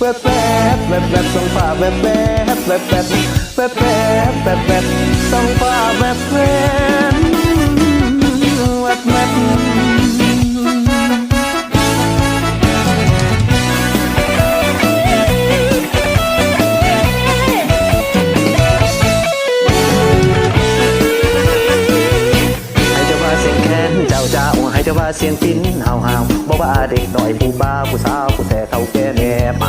แวบแวบแวบแวบส่องฟ้าแวบแวบแวบแวบแวบแวบแวบแวบส่องฟ้าแวบแวบ ให้เจ้าว่าเสียงปิ้นเฮาเฮาบอกว่าเด็กหน่อยผู้บ้าผู้สาวผู้แท้เท่าแก่แน่ไป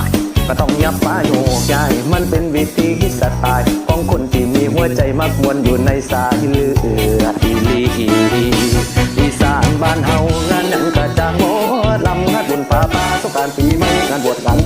ก็ต้องยับป้าโยกย้ายมันเป็นวิธีสไตล์ของคนที่มีหัวใจมักมวนอยู่ในสายเลือดอีลีอีสานบ้านเฮางานนั้นกระจางโมลำงานบุญป่าป่าสงการปีใหม่งานบวชงาน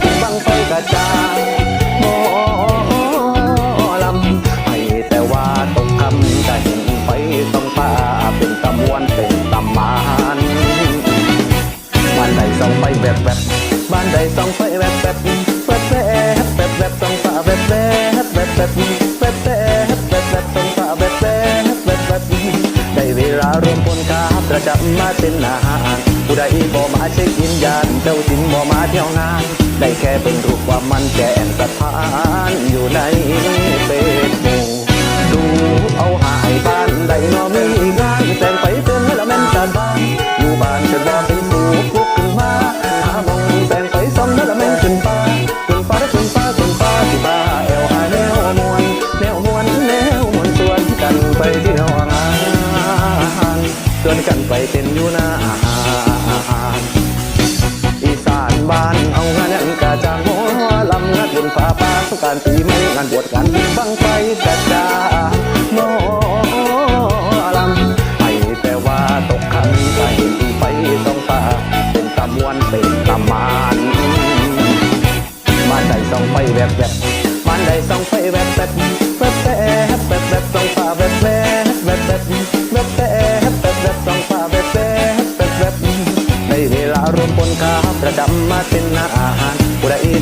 ประจำมาเป็นอาหารผู้ใดบ่มาเช็คอินยานเจ้าสินบ่มาเที่ยวงาน ได้แค่เป็นรูปว่ามันแก่นสะพานอยู่ในเฟซบุ๊กานชวนกันไปเป็นอยู่หน้าห์อีสานบ้านเอางานนั้นกะจางหมลำงานบุญฟ้าป่าสงการปีใหม่งานบวชงานบังไฟกระจางหมลำให้แต่ว่าตกคำก็เห็นไฟสองฟ้าเป็นตะมวนเป็นตะมานบ้านใดส่องไฟแวบแวบบ้านใดส่องไฟแวบแวบ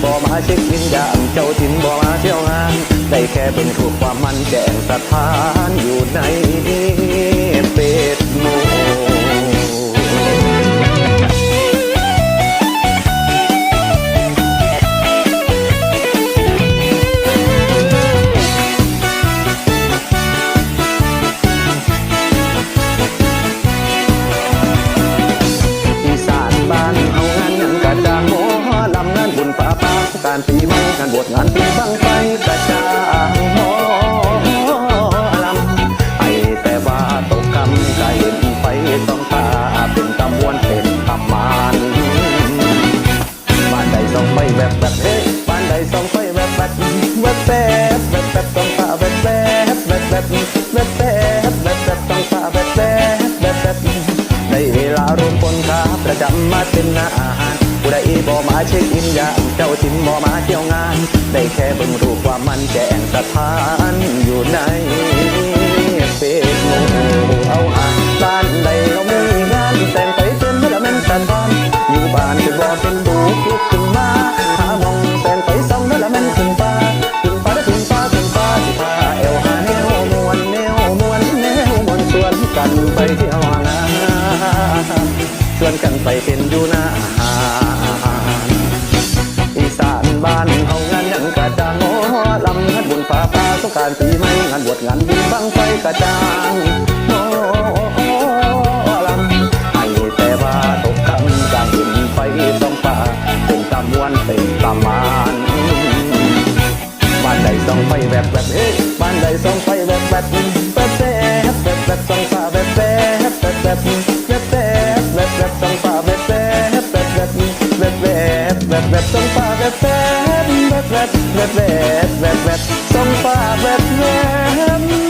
บ่มาเช็คอินยามเจ้าถิ่นบ่มาเที่ยวงาน ได้แค่เป็นถูกความมันแจ้งสถานอยู่ในเบ็ด การปีใหม่งานบวชงานปีบังไฟกระจางหมอลำไอแต่ว่าตกคำก็เห็นไฟต้องตาเป็นตำวนเป็นตำมานบ้านใดส่องไฟแวบแบบเฮ้บ้านใดส่องไฟแวบแบบแวบแบบแวบแบบต้องตาแวบแบบแวบแบบแวบแบบแวบแบบต้องตาแวบแบบแวบแบบได้เวลารวมพลครับประจำมาเป็นอาหาร ผู้ใดบ่มาเช็คอินยามเจ้าถิ่นบ่มาเที่ยวงาน ได้แค่เบิ่งรูปว่ามันแจ้งสถานอยู่ในเฟซบุ๊กเอาหาบ้านใดเรามีงานแต่งไปเป็นแล้วแม่นสันบานอยู่บ้านคือบ่เป็นดูลุกขึ้นมาหามองแต่งไปซ้ำแล้วแม่นขึ้นฟ้าขึ้นฟ้าได้ขึ้นฟ้าขึ้นฟ้าที่ฟ้าเอวหาแนวมวนแนวมวนแนวมวนชวนกันไปเที่ยวงานชวนกันไปเป็น สงการปีใหม่งานบวชงานบุญบังไฟกระจางหมอลำให้แต่ว่าตกคำกลางหินไฟสองฟ้าเป็นตะมวนเป็นตะมานบ้านใดส่องไฟแวบแวบเฮ้บ้านใดส่องไฟแวบแวบแวบแวบแวบแวบส่องฟ้าแวบแวบแวบแวบแวบแวบแวบแวบส่องฟ้าแวบแวบแวบแวบแวบแวบแวบแวบส่องฟ้าแวบแวบ แวบแวบแวบแวบแวบแวบส่องฝากแวบแวบ